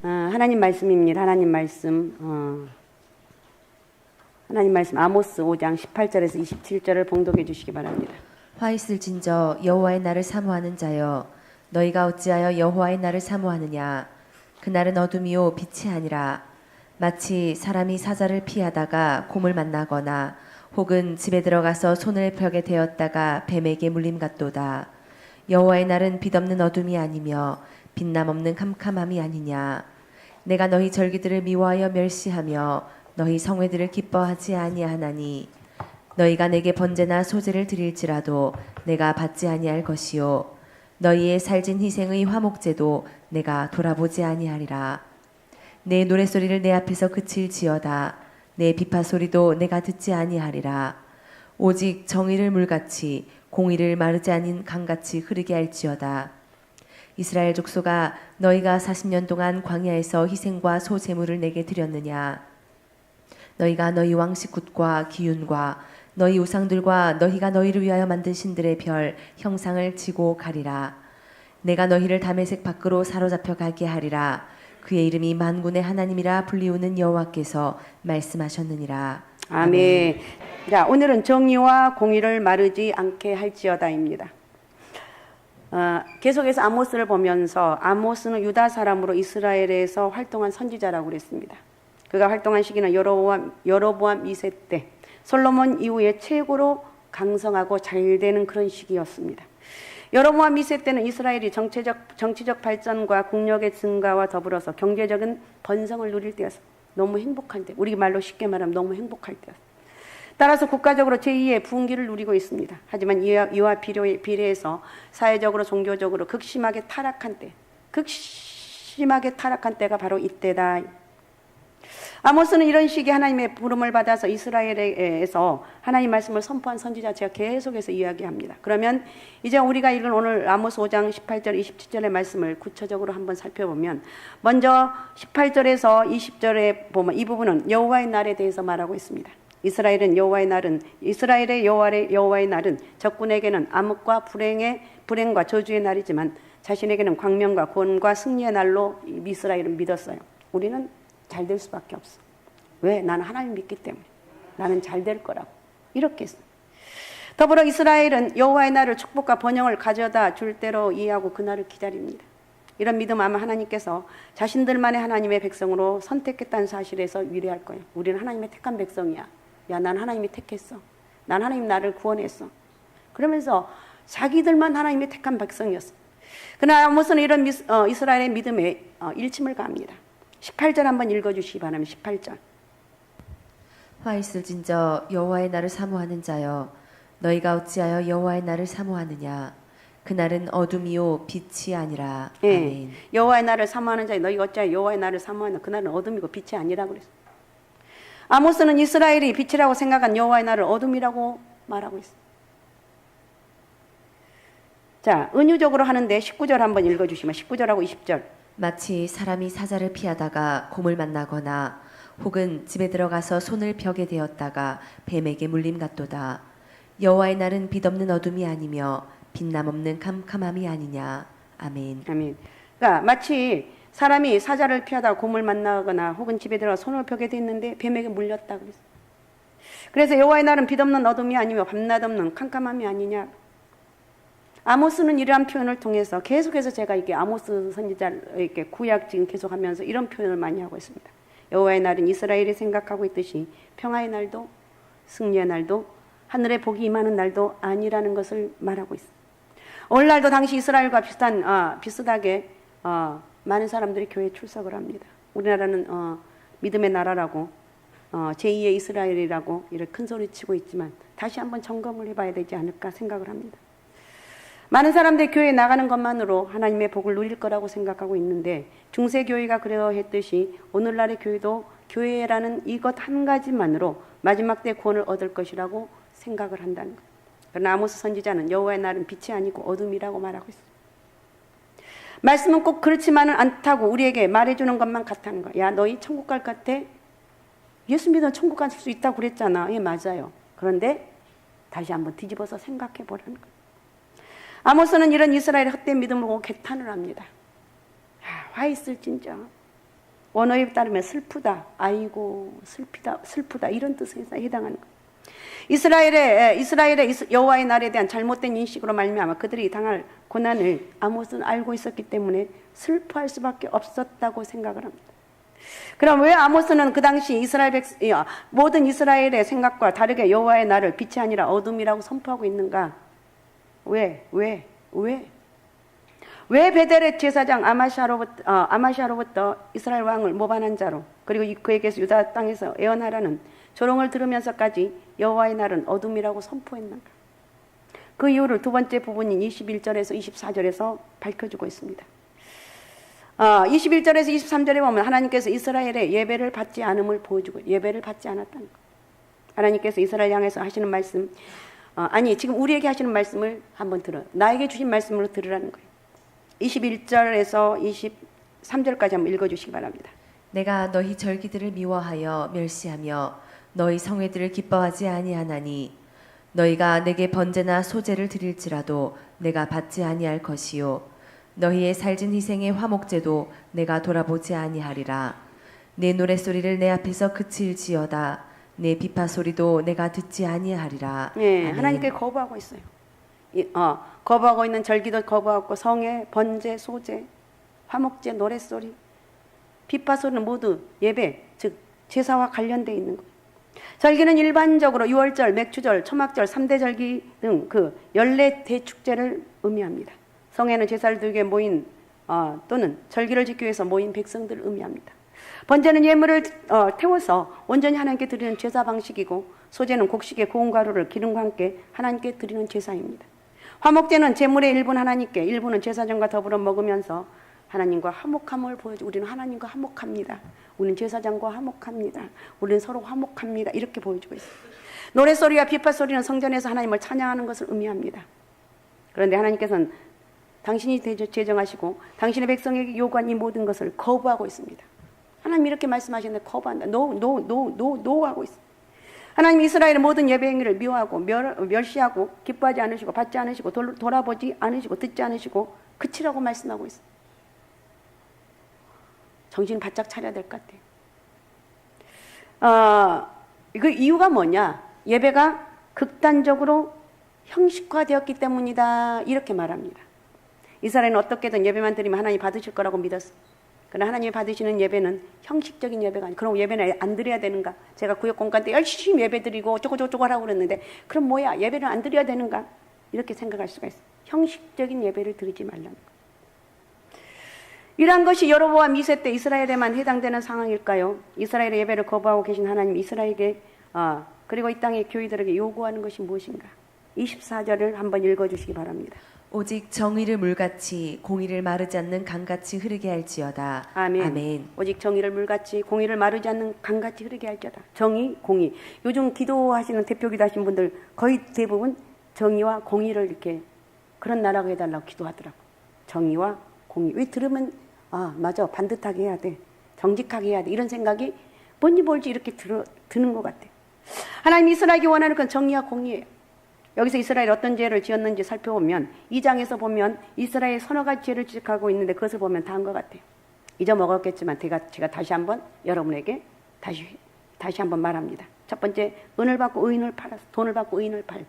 어, 하나님 말씀입니다. 하나님 말씀. 어, 하나님 말씀 아모스 5장 18절에서 27절을 봉독해 주시기 바랍니다. 화 있을진저 여호와의 날을 사모하는 자여 너희가 어찌하여 여호와의 날을 사모하느냐 그날은 어둠이요 빛이 아니라 마치 사람이 사자를 피하다가 곰을 만나거나 혹은 집에 들어가서 손을 벽에 대었다가 뱀에게 물림 같도다 여호와의 날은 빛없는 어둠이 아니며 빛남 없는 캄캄함이 아니냐. 내가 너희 절기들을 미워하여 멸시하며 너희 성회들을 기뻐하지 아니하나니. 너희가 내게 번제나 소제를 드릴지라도 내가 받지 아니할 것이요. 너희의 살진 희생의 화목제도 내가 돌아보지 아니하리라. 내 노랫소리를 내 앞에서 그칠지어다. 내 비파 소리도 내가 듣지 아니하리라. 오직 정의를 물같이 공의를 마르지 아닌 강같이 흐르게 할지어다 이스라엘 족속아 너희가 40년 동안 광야에서 희생과 소 제물을 내게 드렸느냐 너희가 너희 왕식 굿과 기윤과 너희 우상들과 너희가 너희를 위하여 만든 신들의 별 형상을 지고 가리라. 내가 너희를 다메색 밖으로 사로잡혀 가게 하리라. 그의 이름이 만군의 하나님이라 불리우는 여호와께서 말씀하셨느니라. 아멘. 자, 오늘은 정의와 공의를 마르지 않게 할지어다입니다. 어, 계속해서 아모스를 보면서 아모스는 유다 사람으로 이스라엘에서 활동한 선지자라고 그랬습니다. 그가 활동한 시기는 여로보암 여로보암 2세 때 솔로몬 이후에 최고로 강성하고 잘 되는 그런 시기였습니다. 여로보암 2세 때는 이스라엘이 정치적 정치적 발전과 국력의 증가와 더불어서 경제적인 번성을 누릴 때였어. 너무 행복한 때. 우리 말로 쉽게 말하면 너무 행복할 때였어. 따라서 국가적으로 제2의 부흥기를 누리고 있습니다. 하지만 이와, 이와 비례, 비례해서 사회적으로 종교적으로 극심하게 타락한 때, 극심하게 타락한 때가 바로 이때다. 아모스는 이런 식의 하나님의 부름을 받아서 이스라엘에서 하나님 말씀을 선포한 선지자 제가 계속해서 이야기합니다. 그러면 이제 우리가 읽은 오늘 아모스 5장 18절 27절의 말씀을 구체적으로 한번 살펴보면 먼저 18절에서 20절에 보면 이 부분은 여호와의 날에 대해서 말하고 있습니다. 이스라엘은 여호와의 날은 이스라엘의 여호와의 여호와의 날은 적군에게는 암흑과 불행의 불행과 저주의 날이지만 자신에게는 광명과 구원과 승리의 날로 이스라엘은 믿었어요. 우리는 잘 될 수밖에 없어. 왜? 나는 하나님 믿기 때문에. 나는 잘 될 거라고. 이렇게 했어. 더불어 이스라엘은 여호와의 날을 축복과 번영을 가져다 줄 때로 이해하고 그 날을 기다립니다. 이런 믿음 아마 하나님께서 자신들만의 하나님의 백성으로 선택했다는 사실에서 위로할 거예요. 우리는 하나님의 택한 백성이야. 야, 난 하나님이 택했어. 난 하나님 나를 구원했어. 그러면서 자기들만 하나님의 택한 백성이었어. 그러나 아모스는 이런 미스, 어, 이스라엘의 믿음에 어, 일침을 가합니다. 18절 한번 읽어주시기 바랍니다. 18절. 화 있을 진저 여호와의 날을 사모하는 자여 너희가 어찌하여 여호와의 날을 사모하느냐 그날은 어둠이요 빛이 아니라 예. 아멘. 여호와의 날을 사모하는 자여 너희가 어찌하여 여호와의 날을 사모하는 그날은 어둠이고 빛이 아니라 그랬어. 아모스는 이스라엘이 빛이라고 생각한 여호와의 날을 어둠이라고 말하고. 자, 은유적으로 하는데 19절 한번 읽어 주시면 19절하고 20절. 마치 사람이 사자를 피하다가 곰을 만나거나 혹은 집에 들어가서 손을 벽에 대었다가 뱀에게 물림 같도다. 여호와의 날은 빛 없는 어둠이 아니며 빛남 없는 캄캄함이 아니냐. 아멘. 아멘. 그러니까 마치 사람이 사자를 피하다가 곰을 만나거나 혹은 집에 들어가 손을 벽에 댔는데 뱀에게 물렸다 그랬어. 그래서 여호와의 날은 빛없는 어둠이 아니며 밤낮 없는 캄캄함이 아니냐. 아모스는 이러한 표현을 통해서 계속해서 제가 이렇게 아모스 선지자를 이렇게 구약 지금 계속하면서 이런 표현을 많이 하고 있습니다. 여호와의 날은 이스라엘이 생각하고 있듯이 평화의 날도 승리의 날도 하늘의 복이 임하는 날도 아니라는 것을 말하고 있습니다. 오늘날도 당시 이스라엘과 비슷한 어, 비슷하게 어, 많은 사람들이 교회에 출석을 합니다. 우리나라는 어, 믿음의 나라라고 어, 제2의 이스라엘이라고 이렇게 큰 소리 치고 있지만 다시 한번 점검을 해봐야 되지 않을까 생각을 합니다. 많은 사람들이 교회에 나가는 것만으로 하나님의 복을 누릴 거라고 생각하고 있는데 중세 교회가 그러했듯이 오늘날의 교회도 교회라는 이것 한 가지만으로 마지막 때 구원을 얻을 것이라고 생각을 한다는 거예요. 그러나 아모스 선지자는 여호와의 날은 빛이 아니고 어둠이라고 말하고 있어요. 말씀은 꼭 그렇지만은 않다고 우리에게 말해주는 것만 같다는 거야. 야, 너희 천국 갈 것 같아? 예수 믿으면 천국 갈 수 있다고 그랬잖아. 예, 맞아요. 그런데 다시 한번 뒤집어서 생각해 보라는 거야. 아모스는 이런 이스라엘의 헛된 믿음을 보고 개탄을 합니다. 아, 화 있을진저 원어에 따르면 슬프다, 아이고 슬피다, 슬프다 이런 뜻에 해당하는 거. 이스라엘의 이스라엘의 이스- 여호와의 날에 대한 잘못된 인식으로 말미암아 그들이 당할 고난을 아모스는 알고 있었기 때문에 슬퍼할 수밖에 없었다고 생각을 합니다. 그럼 왜 아모스는 그 당시 이스라엘 백 어, 모든 이스라엘의 생각과 다르게 여호와의 날을 빛이 아니라 어둠이라고 선포하고 있는가? 왜? 왜? 왜? 왜 베델의 제사장 아마샤로부터, 어, 아마샤로부터 이스라엘 왕을 모반한 자로 그리고 이- 그에게서 유다 땅에서 애언하라는 조롱을 들으면서까지 여호와의 날은 어둠이라고 선포했는가? 그 이유를 두 번째 부분인 21절에서 24절에서 밝혀주고 있습니다. 어, 21절에서 23절에 보면 하나님께서 이스라엘의 예배를 받지 않음을 보여주고 예배를 받지 않았다는 것. 하나님께서 이스라엘 향해서 하시는 말씀, 어, 아니 지금 우리에게 하시는 말씀을 한번 들어. 나에게 주신 말씀으로 들으라는 거예요. 21절에서 23절까지 한번 읽어주시기 바랍니다. 내가 너희 절기들을 미워하여 멸시하며 너희 성회들을 기뻐하지 아니하나니 너희가 내게 번제나 소제를 드릴지라도 내가 받지 아니할 것이요 너희의 살진 희생의 화목제도 내가 돌아보지 아니하리라 내 노랫소리를 내 앞에서 그칠지어다 내 비파 소리도 내가 듣지 아니하리라 예, 아멘. 하나님께 거부하고 있어요. 이, 어, 거부하고 있는 절기도 거부하고 성회, 번제, 소제, 화목제, 노랫소리, 비파 소리는 모두 예배, 즉 제사와 관련돼 있는 거예요. 절기는 일반적으로 유월절, 맥추절, 초막절, 삼대 절기 등그 연례 대축제를 의미합니다. 성회는 제사를 위해 모인 어, 또는 절기를 지키기 위해서 모인 백성들을 의미합니다. 번제는 예물을 어, 태워서 온전히 하나님께 드리는 제사 방식이고 소제는 곡식의 고운 가루를 기름과 함께 하나님께 드리는 제사입니다. 화목제는 제물의 일부는 하나님께 일부는 제사장과 더불어 먹으면서 하나님과 화목함을 보여주 우리는 하나님과 화목합니다. 우리는 제사장과 화목합니다. 우리는 서로 화목합니다. 이렇게 보여주고 있어요. 노래 소리와 비파 소리는 성전에서 하나님을 찬양하는 것을 의미합니다. 그런데 하나님께서는 당신이 대- 제정하시고 당신의 백성에게 요구한 이 모든 것을 거부하고 있습니다. 하나님 이렇게 말씀하시는데 거부한다. 노, 노, 노, 노, 노 하고 있습니다. 하나님 이스라엘의 모든 예배 행위를 미워하고 멸, 멸시하고 기뻐하지 않으시고 받지 않으시고 돌, 돌아보지 않으시고 듣지 않으시고 그치라고 말씀하고 있습니다. 정신 바짝 차려야 될 것 같아요. 어, 그 이유가 뭐냐? 예배가 극단적으로 형식화되었기 때문이다. 이렇게 말합니다. 이스라엘은 어떻게든 예배만 드리면 하나님 받으실 거라고 믿었어. 그러나 하나님이 받으시는 예배는 형식적인 예배가 아니고 그럼 예배는 안 드려야 되는가? 제가 구역 공간 때 열심히 예배 드리고 어쩌고저쩌고 하라고 그랬는데 그럼 뭐야? 예배를 안 드려야 되는가? 이렇게 생각할 수가 있어. 형식적인 예배를 드리지 말라는 거. 이러한 것이 여로보암 2세 때 이스라엘에만 해당되는 상황일까요? 이스라엘의 예배를 거부하고 계신 하나님 이스라엘에게 아, 그리고 이 땅의 교회들에게 요구하는 것이 무엇인가? 24절을 한번 읽어주시기 바랍니다. 오직 정의를 물같이 공의를 마르지 않는 강같이 흐르게 할지어다 아멘. 아멘. 오직 정의를 물같이 공의를 마르지 않는 강같이 흐르게 할지어다. 정의, 공의. 요즘 기도하시는 대표 기도하신 분들 거의 대부분 정의와 공의를 이렇게 그런 나라가 해달라고 기도하더라고. 정의와 공의. 왜 들으면 아 맞아 반듯하게 해야 돼. 정직하게 해야 돼. 이런 생각이 뭔지 뭘지 이렇게 들어, 드는 것 같아. 하나님 이스라엘이 원하는 건 정의와 공의예요. 여기서 이스라엘 어떤 죄를 지었는지 살펴보면 이 장에서 보면 이스라엘 서너 가지 죄를 지적하고 있는데 그것을 보면 다 한 것 같아요. 잊어먹었겠지만 제가, 제가 다시 한번 여러분에게 다시, 다시 한번 말합니다. 첫 번째, 은을 받고 의인을 팔아서 돈을 받고 의인을 팔고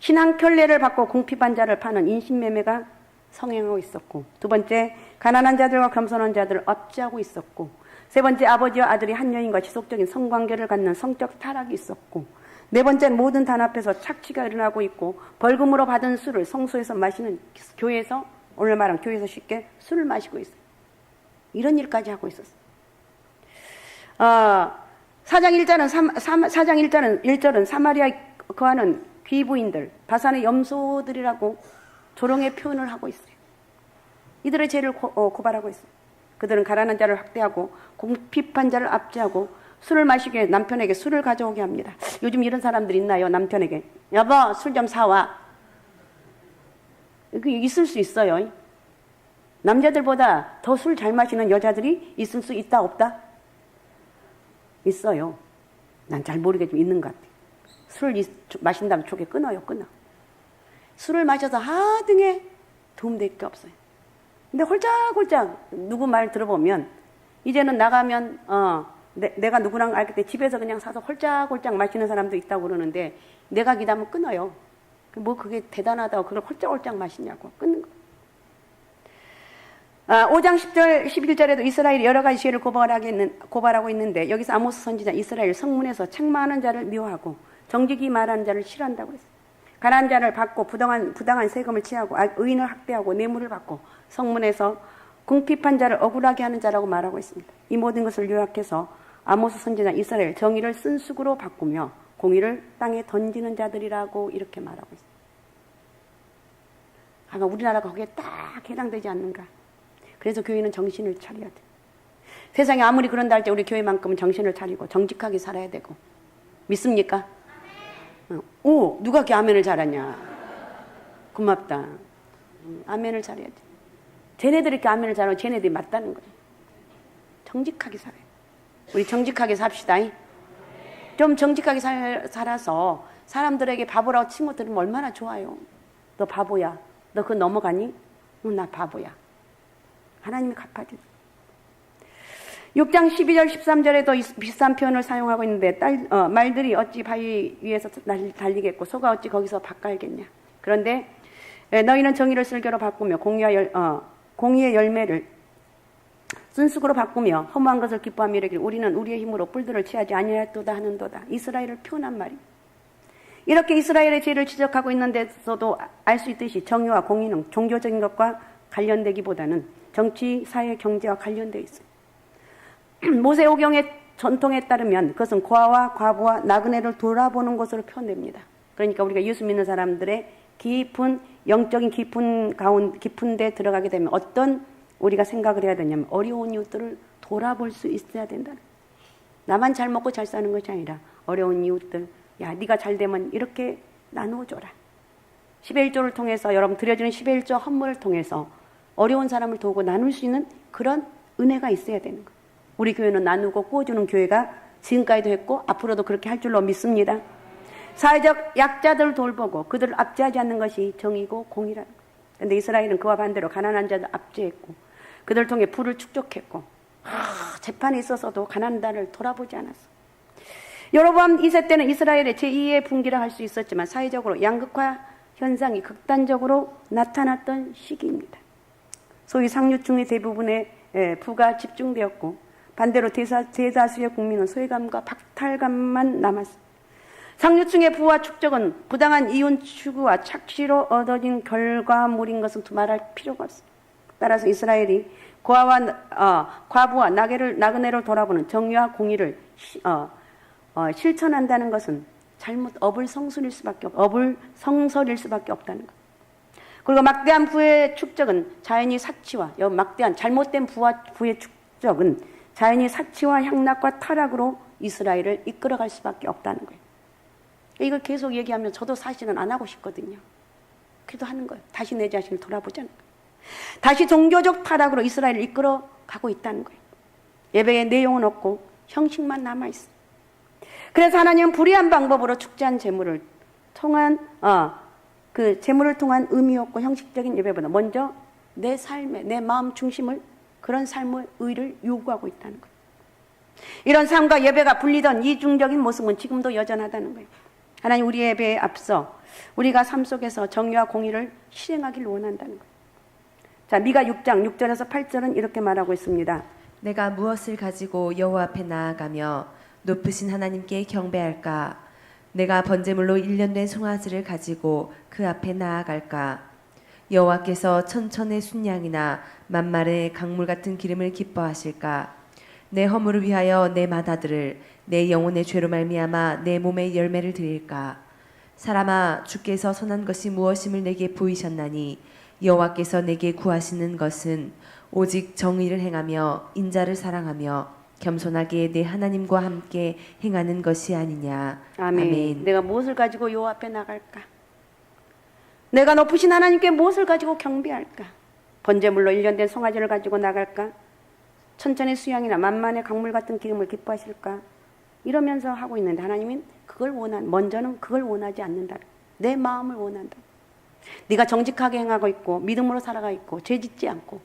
신앙 편례를 받고 궁핍한 자를 파는 인신매매가 성행하고 있었고 두 번째, 가난한 자들과 겸손한 자들을 압제하고 있었고 세 번째, 아버지와 아들이 한 여인과 지속적인 성관계를 갖는 성적 타락이 있었고 네 번째는 모든 단합에서 착취가 일어나고 있고 벌금으로 받은 술을 성소에서 마시는 교회에서 오늘 말한 교회에서 쉽게 술을 마시고 있어요. 이런 일까지 하고 있었어요. 어, 사장 1절은 삼, 삼, 사장 1절은 1절은 사마리아에 거하는 귀부인들, 바산의 염소들이라고 조롱의 표현을 하고 있어요. 이들의 죄를 고, 어, 고발하고 있어요. 그들은 가난한 자를 학대하고 공핍한 자를 압제하고 술을 마시게 남편에게 술을 가져오게 합니다. 요즘 이런 사람들 있나요? 남편에게 여보 술 좀 사와. 그 있을 수 있어요. 남자들보다 더 술 잘 마시는 여자들이 있을 수 있다 없다? 있어요. 난 잘 모르겠지만 있는 것 같아. 술을 이- 마신 다음에 촉에 끊어요, 끊어. 술을 마셔서 하등에 도움될 게 없어요. 근데 홀짝홀짝 누구 말 들어보면 이제는 나가면 어, 내, 내가 누구랑 알기 때 집에서 그냥 사서 홀짝홀짝 마시는 사람도 있다고 그러는데 내가 기다면 끊어요. 뭐 그게 대단하다고 그걸 홀짝홀짝 마시냐고 끊는 거. 아, 5장 10절, 11절에도 이스라엘이 여러 가지 죄를 고발하고, 있는, 고발하고 있는데 여기서 아모스 선지자 이스라엘 성문에서 책망하는 자를 미워하고 정직이 말하는 자를 싫어한다고 했어요. 가난한 자를 받고 부당한, 부당한 세금을 취하고 아, 의인을 학대하고 뇌물을 받고 성문에서 궁핍한 자를 억울하게 하는 자라고 말하고 있습니다. 이 모든 것을 요약해서 아모스 선지자 이스라엘 정의를 쓴쑥으로 바꾸며 공의를 땅에 던지는 자들이라고 이렇게 말하고 있습니다. 아마 우리나라가 거기에 딱 해당되지 않는가. 그래서 교회는 정신을 차려야 돼. 세상에 아무리 그런다 할 때 우리 교회만큼은 정신을 차리고 정직하게 살아야 되고. 믿습니까? 어. 오, 누가 이렇게 아멘을 잘하냐. 고맙다. 음, 아멘을 잘해야 돼. 쟤네들이 이렇게 아멘을 잘하면 쟤네들이 맞다는 거예요. 정직하게 살아요. 우리 정직하게 삽시다. 잉? 좀 정직하게 살, 살아서 사람들에게 바보라고 친구 들으면 얼마나 좋아요. 너 바보야. 너 그거 넘어가니? 응, 나 바보야. 하나님이 갚아줘. 6장 12절 13절에도 비슷한 표현을 사용하고 있는데 딸, 어, 말들이 어찌 바위 위에서 날- 달리겠고 소가 어찌 거기서 밭갈겠냐. 그런데 에, 너희는 정의를 슬교로 바꾸며 공의와 열, 어, 공의의 열매를 순수으로 바꾸며 허무한 것을 기뻐하며 이르기를 우리는 우리의 힘으로 뿔들을 취하지 아니하였도다 하는도다. 이스라엘을 표현한 말이. 이렇게 이스라엘의 죄를 지적하고 있는데서도 알 수 있듯이 정의와 공의는 종교적인 것과 관련되기보다는 정치, 사회, 경제와 관련되어 있어요. 모세오경의 전통에 따르면 그것은 고아와 과부와 나그네를 돌아보는 것으로 표현됩니다. 그러니까 우리가 예수 믿는 사람들의 깊은 영적인 깊은 가운 깊은 데 들어가게 되면 어떤 우리가 생각을 해야 되냐면 어려운 이웃들을 돌아볼 수 있어야 된다. 나만 잘 먹고 잘 사는 것이 아니라 어려운 이웃들 야 네가 잘 되면 이렇게 나누어 줘라. 11조를 통해서 여러분 드려지는 11조 헌물을 통해서 어려운 사람을 도우고 나눌 수 있는 그런 은혜가 있어야 되는 거예요. 우리 교회는 나누고 구워주는 교회가 지금까지도 했고 앞으로도 그렇게 할 줄로 믿습니다. 사회적 약자들을 돌보고 그들을 압제하지 않는 것이 정의고 거예요. 그런데 이스라엘은 그와 반대로 가난한 자들 압제했고 그들을 통해 부를 축적했고 아, 재판이 있어서도 가난한 자를 돌아보지 않았어. 여로보암 2세 때는 이스라엘의 제2의 분기라 할 수 있었지만 사회적으로 양극화 현상이 극단적으로 나타났던 시기입니다. 소위 상류층의 대부분의 예, 부가 집중되었고 반대로 대다수의 국민은 소외감과 박탈감만 남았습니다. 상류층의 부와 축적은 부당한 이윤 추구와 착시로 얻어진 결과물인 것은 두말할 필요가 없습니다. 따라서 이스라엘이 고아와 어, 과부와 나그네를, 나그네를 돌아보는 정의와 공의를 시, 어, 어, 실천한다는 것은 잘못 업을 성술일 수밖에 없, 업을 성설일 수밖에 없다는 것. 그리고 막대한 부의 축적은 자연히 사치와 여 막대한 잘못된 부와 부의 축적은 자연히 사치와 향락과 타락으로 이스라엘을 이끌어갈 수밖에 없다는 거예요. 이걸 계속 얘기하면 저도 사실은 안 하고 싶거든요. 그래도 하는 거예요. 다시 내 자신을 돌아보자는 거예요. 다시 종교적 타락으로 이스라엘을 이끌어 가고 있다는 거예요. 예배의 내용은 없고 형식만 남아 있어. 그래서 하나님은 불의한 방법으로 축제한 제물을 통한 어, 그 제물을 통한 의미 없고 형식적인 예배보다 먼저 내 삶에 내 마음 중심을 그런 삶의 의를 요구하고 있다는 거예요. 이런 삶과 예배가 분리된 이중적인 모습은 지금도 여전하다는 거예요. 하나님 우리 예배에 앞서 우리가 삶 속에서 정의와 공의를 실행하길 원한다는 거예요. 자, 미가 6장 6절에서 8절은 이렇게 말하고 있습니다. 내가 무엇을 가지고 여호와 앞에 나아가며 높으신 하나님께 경배할까? 내가 번제물로 일련된 송아지를 가지고 그 앞에 나아갈까? 여호와께서 천천의 순양이나 만말의 강물 같은 기름을 기뻐하실까? 내 허물을 위하여 내 마다들을 내 영혼의 죄로 말미암아 내 몸의 열매를 드릴까? 사람아 주께서 선한 것이 무엇임을 내게 보이셨나니 여호와께서 내게 구하시는 것은 오직 정의를 행하며 인자를 사랑하며 겸손하게 내 하나님과 함께 행하는 것이 아니냐. 아멘. 내가 무엇을 가지고 요 앞에 나갈까? 내가 높으신 하나님께 무엇을 가지고 경배할까? 번제물로 일련된 송아지를 가지고 나갈까? 천천의 수양이나 만만의 강물 같은 기름을 기뻐하실까? 이러면서 하고 있는데 하나님은 그걸 원한 먼저는 그걸 원하지 않는다. 내 마음을 원한다. 네가 정직하게 행하고 있고 믿음으로 살아가 있고 죄 짓지 않고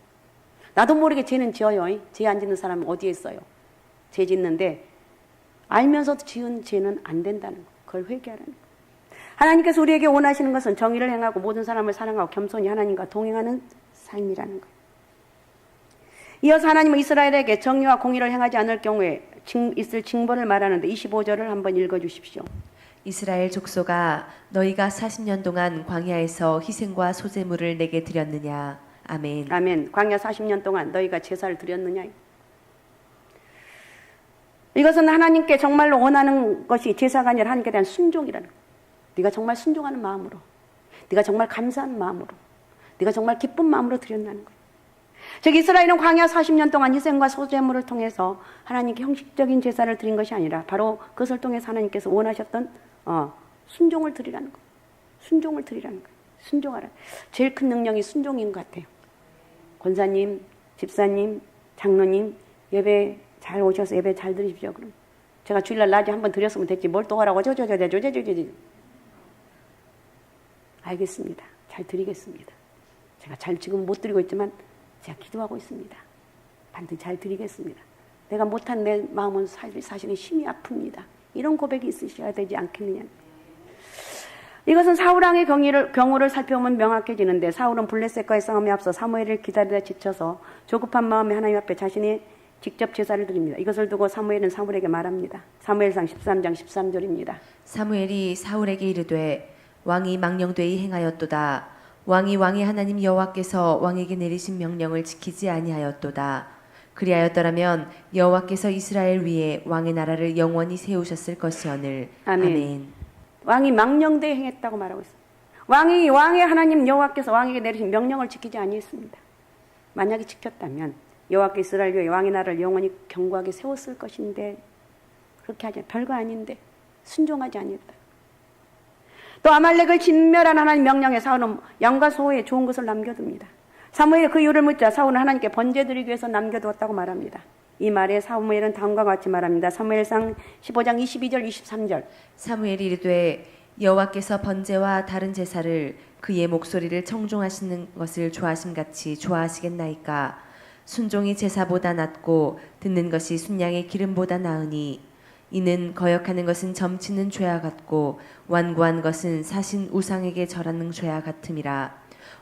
나도 모르게 죄는 지어요. 죄 안 짓는 사람은 어디에 있어요? 죄 짓는데 알면서도 지은 죄는 안 된다는 거. 그걸 회개하라는 거. 하나님께서 우리에게 원하시는 것은 정의를 행하고 모든 사람을 사랑하고 겸손히 하나님과 동행하는 삶이라는 거. 이어서 하나님은 이스라엘에게 정의와 공의를 행하지 않을 경우에 징- 있을 징벌을 말하는데 25절을 한번 읽어 주십시오. 이스라엘 족속아 너희가 40년 동안 광야에서 희생과 소제물을 내게 드렸느냐 아멘 아멘. 광야 40년 동안 너희가 제사를 드렸느냐? 이것은 하나님께 정말로 원하는 것이 제사가 아니라 하나님께 대한 순종이라는 거예요. 네가 정말 순종하는 마음으로, 네가 정말 감사하는 마음으로, 네가 정말 기쁜 마음으로 드렸다는 거예요. 즉 이스라엘은 광야 40년 동안 희생과 소제물을 통해서 하나님께 형식적인 제사를 드린 것이 아니라 바로 그것을 통해서 하나님께서 원하셨던 어, 순종을 드리라는 거예요. 순종을 드리라는 거예요. 순종하라. 제일 큰 능력이 순종인 것 같아요. 권사님, 집사님, 장로님 예배 잘 오셔서 예배 잘 드리십시오. 그럼 제가 주일날 낮에 한번 드렸으면 됐지 뭘 또 하라고 저저저저저저저 알겠습니다. 잘 드리겠습니다. 제가 잘 지금 못 드리고 있지만 제가 기도하고 있습니다. 반드시 잘 드리겠습니다. 내가 못한 내 마음은 사실, 사실은 심이 아픕니다. 이런 고백이 있으셔야 되지 않겠느냐. 이것은 사울왕의 경위를, 경우를 살펴보면 명확해지는데 사울은 블레셋과의 싸움에 앞서 사무엘을 기다리다 지쳐서 조급한 마음에 하나님 앞에 자신이 직접 제사를 드립니다. 이것을 두고 사무엘은 사울에게 말합니다. 사무엘상 13장 13절입니다. 사무엘이 사울에게 이르되 왕이 망령되이 행하였도다 왕이 왕의 하나님 여호와께서 왕에게 내리신 명령을 지키지 아니하였도다 그리하였더라면 여호와께서 이스라엘 위에 왕의 나라를 영원히 세우셨을 것이오늘 아멘. 아멘. 왕이 망령되이 행했다고 말하고 있습니다. 왕이 왕의 하나님 여호와께서 왕에게 내리신 명령을 지키지 아니했습니다. 만약에 지켰다면 여호와께 이스라엘 위에 왕의 나라를 영원히 견고하게 세웠을 것인데 그렇게 하지 별거 아닌데 순종하지 아니했다. 또 아말렉을 진멸한 하나님 명령에 사울은 양과 소에 좋은 것을 남겨둡니다. 사무엘이 그 이유를 묻자 사울은 하나님께 번제드리기 위해서 남겨두었다고 말합니다. 이 말에 사무엘은 다음과 같이 말합니다. 사무엘상 15장 22절 23절 사무엘이 이르되 여호와께서 번제와 다른 제사를 그의 목소리를 청종하시는 것을 좋아하심 같이 좋아하시겠나이까 순종이 제사보다 낫고 듣는 것이 순양의 기름보다 나으니 이는 거역하는 것은 점치는 죄와 같고 완고한 것은 사신 우상에게 절하는 죄와 같음이라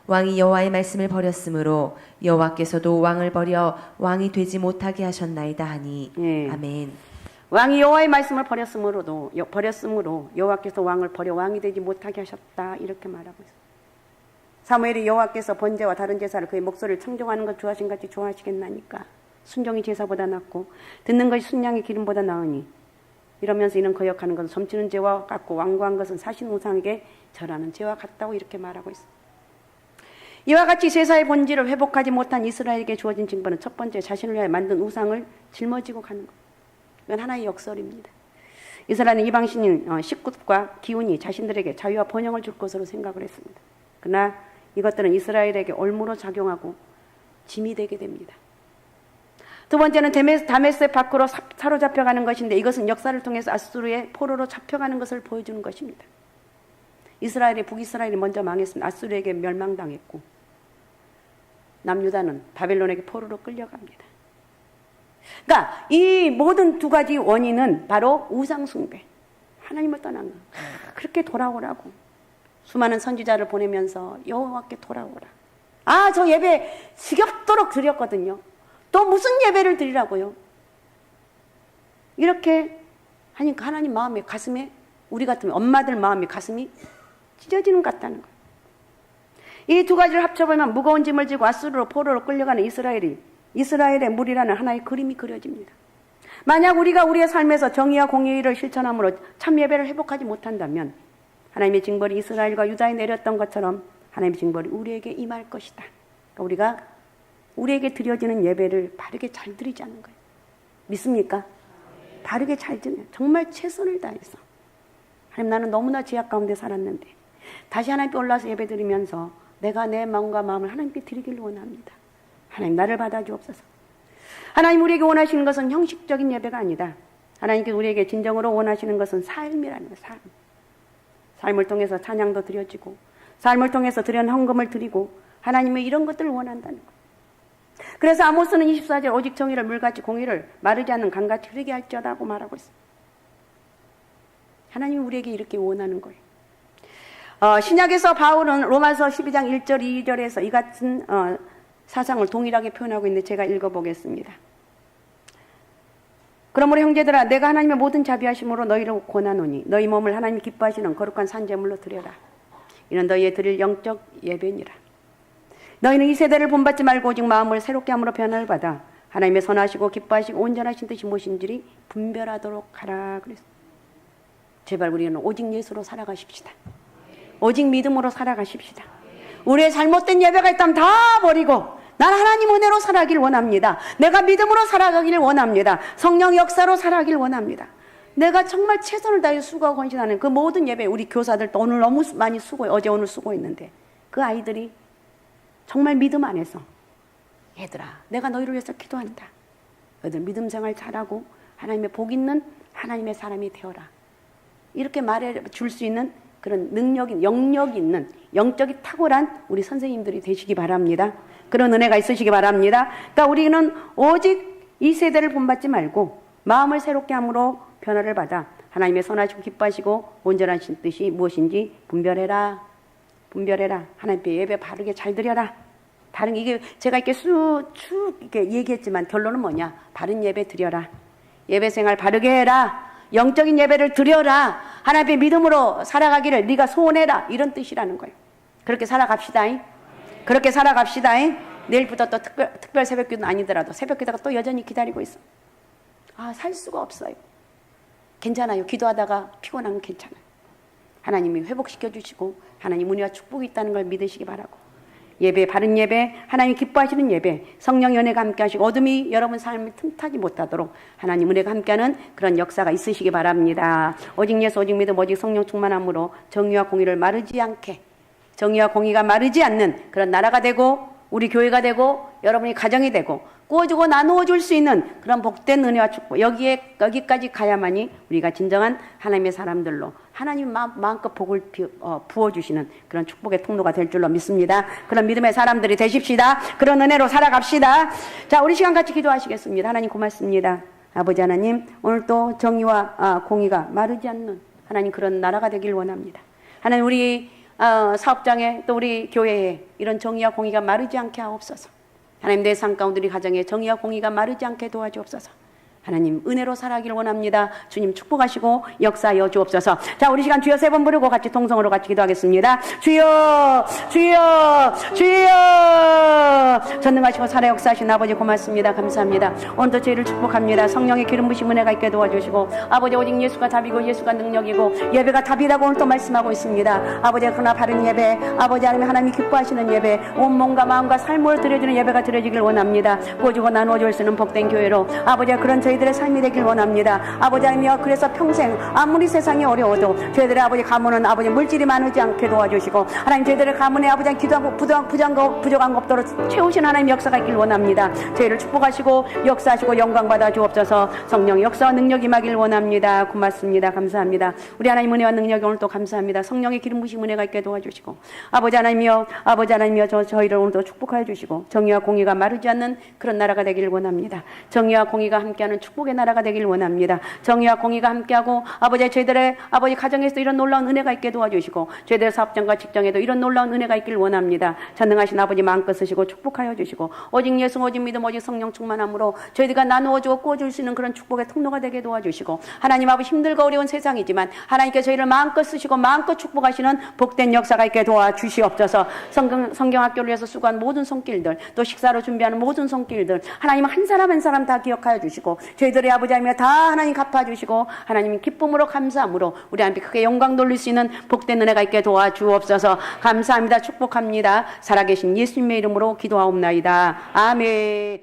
왕이 여호와의 말씀을 버렸으므로 여호와께서도 왕을 버려 왕이 되지 못하게 하셨나이다 하니 예. 아멘. 왕이 여호와의 말씀을 버렸으므로도 여- 버렸으므로 여호와께서 왕을 버려 왕이 되지 못하게 하셨다 이렇게 말하고 있습니다. 사무엘이 여호와께서 번제와 다른 제사를 그의 목소리를 청종하는 것 좋아하신 같이 좋아하시겠나니까 순종이 제사보다 낫고 듣는 것이 순양의 기름보다 나으니 이러면서 이는 거역하는 것은 점치는 죄와 같고 완고한 것은 사신 우상에게 절하는 죄와 같다고 이렇게 말하고 있습니다. 이와 같이 제사의 본질을 회복하지 못한 이스라엘에게 주어진 징벌은 첫 번째 자신을 위하여 만든 우상을 짊어지고 가는 것. 이건 하나의 역설입니다. 이스라엘은 이방신인 어, 식굿과 기운이 자신들에게 자유와 번영을 줄 것으로 생각을 했습니다. 그러나 이것들은 이스라엘에게 올무로 작용하고 짐이 되게 됩니다. 두 번째는 다메섹 밖으로 사- 사로잡혀가는 것인데 이것은 역사를 통해서 아수르의 포로로 잡혀가는 것을 보여주는 것입니다. 이스라엘이 북이스라엘이 먼저 망했습니다. 아수르에게 멸망당했고 남유다는 바벨론에게 포로로 끌려갑니다. 그러니까 이 모든 두 가지 원인은 바로 우상 숭배. 하나님을 떠난 거. 하, 그렇게 돌아오라고. 수많은 선지자를 보내면서 여호와께 돌아오라. 아, 저 예배 지겹도록 드렸거든요. 또 무슨 예배를 드리라고요? 이렇게 하니까 하나님 마음에 가슴에 우리 같으면 엄마들 마음에 가슴이 찢어지는 것 같다는 거예요. 이 두 가지를 합쳐보면 무거운 짐을 지고 아수르로 포로로 끌려가는 이스라엘이 이스라엘의 물이라는 하나의 그림이 그려집니다. 만약 우리가 우리의 삶에서 정의와 공의를 실천함으로 참 예배를 회복하지 못한다면 하나님의 징벌이 이스라엘과 유다에 내렸던 것처럼 하나님의 징벌이 우리에게 임할 것이다. 그러니까 우리가 우리에게 드려지는 예배를 바르게 잘 드리자는 거예요. 믿습니까? 바르게 잘 드려. 정말 최선을 다해서. 하나님 나는 너무나 죄악 가운데 살았는데 다시 하나님께 올라서 예배 드리면서 내가 내 마음과 마음을 하나님께 드리기를 원합니다. 하나님 나를 받아주옵소서. 하나님 우리에게 원하시는 것은 형식적인 예배가 아니다. 하나님께 우리에게 진정으로 원하시는 것은 삶이라는 거예요. 삶. 삶을 통해서 찬양도 드려지고 삶을 통해서 드려는 헌금을 드리고 하나님의 이런 것들을 원한다는 거예요. 그래서 아모스는 24절 오직 정의를 물같이 공의를 마르지 않는 강같이 흐르게 할지어다 하고 말하고 있습니다. 하나님이 우리에게 이렇게 원하는 거예요. 어, 신약에서 바울은 로마서 12장 1절 2절에서 이 같은 어, 사상을 동일하게 표현하고 있는데 제가 읽어보겠습니다. 그러므로 형제들아 내가 하나님의 모든 자비하심으로 너희를 권하노니 너희 몸을 하나님 기뻐하시는 거룩한 산제물로 드려라. 이는 너희의 드릴 영적 예배니라. 너희는 이 세대를 본받지 말고 오직 마음을 새롭게 함으로 변화를 받아 하나님의 선하시고 기뻐하시고 온전하신 뜻이 무엇인지 분별하도록 하라 그랬어. 제발 우리는 오직 예수로 살아가십시다. 오직 믿음으로 살아가십시다. 우리의 잘못된 예배가 있다면 다 버리고 난 하나님 은혜로 살아가길 원합니다. 내가 믿음으로 살아가길 원합니다. 성령 역사로 살아가길 원합니다. 내가 정말 최선을 다해 수고하고 헌신하는 그 모든 예배 우리 교사들 도 오늘 너무 수- 많이 수고해 어제 오늘 수고했는데 그 아이들이 정말 믿음 안에서 얘들아 내가 너희를 위해서 기도한다. 너희들 믿음 생활 잘하고 하나님의 복 있는 하나님의 사람이 되어라. 이렇게 말해 줄 수 있는 그런 능력이 영역 있는 영적이 탁월한 우리 선생님들이 되시기 바랍니다. 그런 은혜가 있으시기 바랍니다. 그러니까 우리는 오직 이 세대를 본받지 말고 마음을 새롭게 함으로 변화를 받아 하나님의 선하시고 기뻐하시고 온전하신 뜻이 무엇인지 분별해라. 분별해라. 하나님께 예배 바르게 잘 드려라. 다른 이게 제가 이렇게 수쭉 이렇게 얘기했지만 결론은 뭐냐? 바른 예배 드려라. 예배 생활 바르게 해라. 영적인 예배를 드려라. 하나님의 믿음으로 살아가기를 네가 소원해라. 이런 뜻이라는 거예요. 그렇게 살아갑시다. 그렇게 살아갑시다. 내일부터 또 특별, 특별 새벽기도는 아니더라도 새벽기도가 또 여전히 기다리고 있어. 아, 살 수가 없어요. 괜찮아요. 기도하다가 피곤하면 괜찮아요. 하나님이 회복시켜 주시고 하나님 은혜와 축복이 있다는 걸 믿으시기 바라고 예배 바른 예배 하나님 기뻐하시는 예배 성령 연애가 함께 하시고 어둠이 여러분 삶을 틈타지 못하도록 하나님 은혜가 함께하는 그런 역사가 있으시기 바랍니다. 오직 예수 오직 믿음 오직 성령 충만함으로 정의와 공의를 마르지 않게 정의와 공의가 마르지 않는 그런 나라가 되고 우리 교회가 되고 여러분이 가정이 되고 구워주고 나누어 줄 수 있는 그런 복된 은혜와 축복 여기에 여기까지 가야만이 우리가 진정한 하나님의 사람들로 하나님 마음, 마음껏 복을 비- 어, 부어 주시는 그런 축복의 통로가 될 줄로 믿습니다. 그런 믿음의 사람들이 되십시다. 그런 은혜로 살아갑시다. 자, 우리 시간 같이 기도하시겠습니다. 하나님 고맙습니다. 아버지 하나님 오늘 또 정의와 아, 공의가 마르지 않는 하나님 그런 나라가 되길 원합니다. 하나님 우리 어, 사업장에 또 우리 교회에 이런 정의와 공의가 마르지 않게 하옵소서. 하나님 내 삶 가운데 우리 가정에 정의와 공의가 마르지 않게 도와주옵소서. 하나님 은혜로 살아가길 원합니다. 주님 축복하시고 역사하여 주옵소서. 자 우리 시간 주여 세 번 부르고 같이 통성으로 같이 기도하겠습니다. 주여 주여 주여 전능하시고 살아 역사하신 아버지 고맙습니다. 감사합니다. 오늘도 저희를 축복합니다. 성령의 기름 부심 은혜가 있게 도와주시고 아버지 오직 예수가 답이고 예수가 능력이고 예배가 답이라고 오늘 또 말씀하고 있습니다. 아버지 그러나 바른 예배 아버지 하나님 하나님이 기뻐하시는 예배 온 몸과 마음과 삶을 드려주는 예배가 드려지길 원합니다. 꾸어주고 나누어 줄수 있는 복된 교회로 아버지 그런 저희들의 삶이 되길 원합니다. 아버지 하나님여 그래서 평생 아무리 세상이 어려워도 저희들의 아버지 가문은 아버지 물질이 많지 않게 도와주시고 하나님 저희들의 가문에 아버지 기도하고 부족한 것 없도록 채우신 하나님 역사가 있길 원합니다. 저희를 축복하시고 역사하시고 영광 받아 주옵소서 성령 역사와 능력 임하길 원합니다. 고맙습니다. 감사합니다. 우리 하나님 은혜와 능력이 오늘 또 감사합니다. 성령의 기름 부심 은혜가 있게 도와주시고 아버지 하나님이여 아버지 하나님이여 저, 저희를 오늘도 축복하여 주시고 정의와 공의가 마르지 않는 그런 나라가 되길 원합니다. 정의와 공의가 함께하는 축복의 나라가 되길 원합니다. 정의와 공의가 함께하고 아버지 저희들의 아버지 가정에서 이런 놀라운 은혜가 있게 도와주시고 저희들의 사업장과 직장에도 이런 놀라운 은혜가 있길 원합니다. 전능하신 아버지 마음껏 쓰시고 축복하여 주시고 오직 예수 오직 믿음 오직 성령 충만함으로 저희들과 나누어 주고 꾸어줄 수 있는 그런 축복의 통로가 되게 도와주시고 하나님 아버지 힘들고 어려운 세상이지만 하나님께 저희를 마음껏 쓰시고 마음껏 축복하시는 복된 역사가 있게 도와주시옵소서. 성경, 성경학교를 위해서 수고한 모든 손길들 또 식사로 준비하는 모든 손길들 하나님 한 사람 한 사람 다 기억하여 주시고 저희들의 아버지 하나님 다 하나님 갚아주시고 하나님 기쁨으로 감사함으로 우리 하나님께 크게 영광 돌릴 수 있는 복된 은혜가 있게 도와주옵소서. 감사합니다. 축복합니다. 살아계신 예수님의 이름으로 기도하 옵나이다. 아멘